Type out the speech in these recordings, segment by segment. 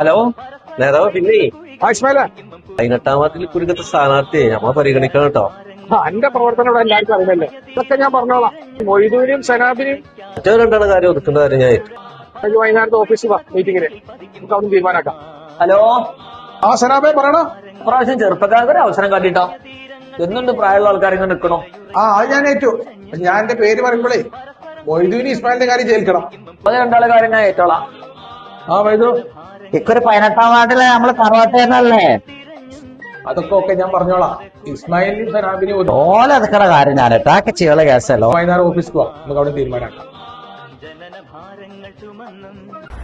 Hello? നേതാവ് പിന്നെ പതിനെട്ടാമത്തിൽ കുരുങ്ങത്തെ സ്ഥാനാർത്ഥിയെ നമ്മൾ പരിഗണിക്കണം കേട്ടോ. എന്റെ പ്രവർത്തനം ഇവിടെ എല്ലാവർക്കും അറിയില്ലേ ഇതൊക്കെ ഞാൻ പറഞ്ഞോളാം. മൊയ്തൂരും സനാബിനും മറ്റോ രണ്ടാണ് കാര്യം ഒതുക്കേണ്ട കാര്യം ഞാൻ. വൈകുന്നേരത്തെ ഓഫീസിൽ വാ മീറ്റിങ്ങിന് നമുക്ക് അവിടെ തീരുമാനാക്കാം. ഹലോ? ആ സനാബെ പറയണോ? പ്രാവശ്യം ചെറുപ്പക്കാർക്ക് ഒരു അവസരം കാട്ടിട്ടോ. എന്നുണ്ട് പ്രായമുള്ള ആൾക്കാരെ ഇങ്ങനെ നിൽക്കണം ആ അത് ഞാൻ ഏറ്റു. ഞാൻ എന്റെ പേര് പറയുമ്പോഴേ മൊയ്തൂരി ഇസ്മാലിന്റെ കാര്യം ജയിക്കണം അത് രണ്ടാളെ കാര്യം ഞാൻ ഏറ്റോളാം. ആ വൈദു. ഇക്കൊരു പതിനെട്ടാം വാർഡിലെ നമ്മൾ തറവാട്ടേനല്ലേ അതൊക്കെ ഒക്കെ ഞാൻ പറഞ്ഞോളാം. ഇസ്മായിലിനും സനാബിനും ഒരു ഓല അതൊക്കെ കാര്യം ഞാൻ ടാക്ക് ചെയ്യാനുള്ള കേസല്ലോ? വൈകുന്നേരം ഓഫീസിൽ പോവാം. നമുക്ക് അവിടെ തീരുമാനമാക്കാം.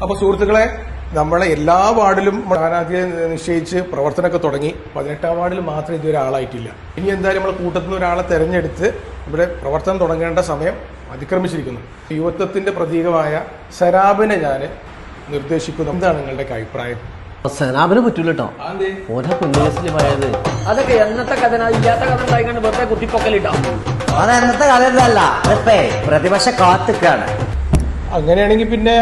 അപ്പൊ സുഹൃത്തുക്കളെ നമ്മളെ എല്ലാ വാർഡിലും സ്ഥാനാർത്ഥിയെ നിശ്ചയിച്ച് പ്രവർത്തനമൊക്കെ തുടങ്ങി. പതിനെട്ടാം വാർഡിൽ മാത്രം ഇതുവരെ ആളായിട്ടില്ല. ഇനി എന്തായാലും നമ്മൾ കൂട്ടത്തിൽ നിന്ന് ഒരാളെ തെരഞ്ഞെടുത്ത് ഇവിടെ പ്രവർത്തനം തുടങ്ങേണ്ട സമയം അതിക്രമിച്ചിരിക്കുന്നു. യുവത്വത്തിന്റെ പ്രതീകമായ സരാബിനെ ഞാൻ നിർദ്ദേശിക്കുന്നു. എന്താണ് നിങ്ങളുടെ അഭിപ്രായം? സനാബിന് പറ്റൂല കേട്ടോ ഓരോ കുഞ്ഞുമായത് അതൊക്കെ എന്നത്തെ കഥ ഇല്ലാത്ത കഥ ഉണ്ടായിക്കൊണ്ട് വെറുതെ കുത്തിപ്പൊക്കലിട്ടോ? അത് എന്നത്തെ കഥയല്ല. അതിപ്പേ പ്രതിപക്ഷ കാത്തിക്കാണ്. അങ്ങനെയാണെങ്കിൽ പിന്നെ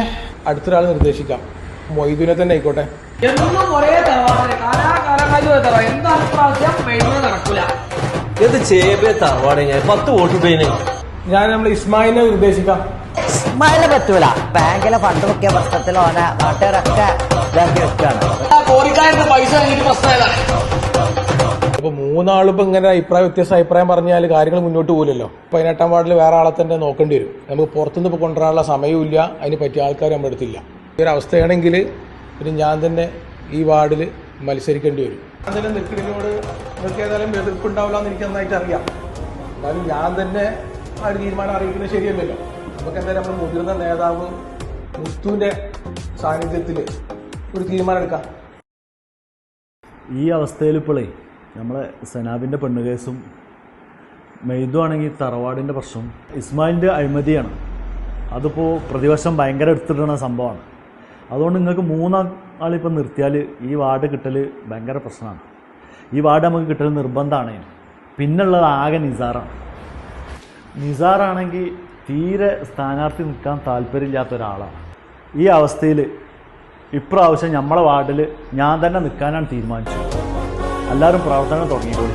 അടുത്തൊരാൾ നിർദ്ദേശിക്കാം. മൊയ്തുനെ തന്നെ ആയിക്കോട്ടെ. എന്നും ഒരേ തറവാടനെ കാലാകാലമായി തറ എന്താണ് ഇപ്രാവശ്യം മെഴുകുന്നത് നടക്കൂല. ഇത് ചേബേ തറവാട് ഞാൻ പത്ത് വോട്ട് പേന് ഞാൻ നമ്മൾ ഇസ്മായിലിനെ നിർദ്ദേശിക്കാം. ഇസ്മായിൽ പറ്റൂല. ബാങ്കിലെ ഫണ്ട് മുക്കിയ പ്രശ്നത്തിൽ ഓന നാട്ടുകാരൊക്കെ ഇതാക്കി വെക്കുകയാണ് കോറിക്കാരന്റെ പൈസ മൂന്നാളിപ്പോ ഇങ്ങനെ അഭിപ്രായ വ്യത്യസ്ത അഭിപ്രായം പറഞ്ഞാൽ കാര്യങ്ങൾ മുന്നോട്ട് പോകില്ലല്ലോ പതിനെട്ടാം വാർഡിൽ വേറെ ആളെ തന്നെ നോക്കേണ്ടി വരും. നമുക്ക് പുറത്തുനിന്ന് ഇപ്പോൾ കൊണ്ടുവരാനുള്ള സമയമില്ല അതിന് പറ്റിയ ആൾക്കാർ നമ്മുടെ അടുത്തില്ല. ഈ ഒരു അവസ്ഥയാണെങ്കിൽ പിന്നെ ഞാൻ തന്നെ ഈ വാർഡിൽ മത്സരിക്കേണ്ടി വരും. നിങ്ങൾക്ക് ഏതായാലും എതിർപ്പുണ്ടാവില്ല എന്ന് എനിക്ക് നന്നായിട്ട് അറിയാം. എന്നാലും ഞാൻ തന്നെ ആ ഒരു തീരുമാനം അറിയിക്കുന്നത് ശരിയല്ലല്ലോ. നമുക്ക് എന്തായാലും നമ്മുടെ മുതിർന്ന നേതാവ് മുസ്തുവിന്റെ സാന്നിധ്യത്തിൽ ഒരു തീരുമാനം എടുക്കാം. ഈ അവസ്ഥയിൽ ഇപ്പോഴേ നമ്മളെ സനാബിന്റെ പെണ്ണ് കേസും മെയ്തു ആണെങ്കിൽ തറവാടിന്റെ പ്രശ്നം ഇസ്മായിലിന്റെ അഴിമതിയാണ്. അതിപ്പോൾ പ്രതിവർഷം ഭയങ്കര എടുത്തിട്ടുള്ള സംഭവമാണ്. അതുകൊണ്ട് നിങ്ങൾക്ക് മൂന്നാം ആളിപ്പോൾ നിർത്തിയാൽ ഈ വാർഡ് കിട്ടൽ ഭയങ്കര പ്രശ്നമാണ്. ഈ വാർഡ് നമുക്ക് കിട്ടൽ നിർബന്ധമാണ്. പിന്നുള്ളത് ആകെ നിസാറാണ്. നിസാറാണെങ്കിൽ തീരെ സ്ഥാനാർത്ഥി നിൽക്കാൻ താല്പര്യമില്ലാത്ത ഒരാളാണ്. ഈ അവസ്ഥയിൽ ഇപ്രാവശ്യം നമ്മളെ വാർഡിൽ ഞാൻ തന്നെ നിൽക്കാനാണ് തീരുമാനിച്ചത്. എല്ലാവരും പ്രവർത്തനം തുടങ്ങിയിട്ടുള്ളൂ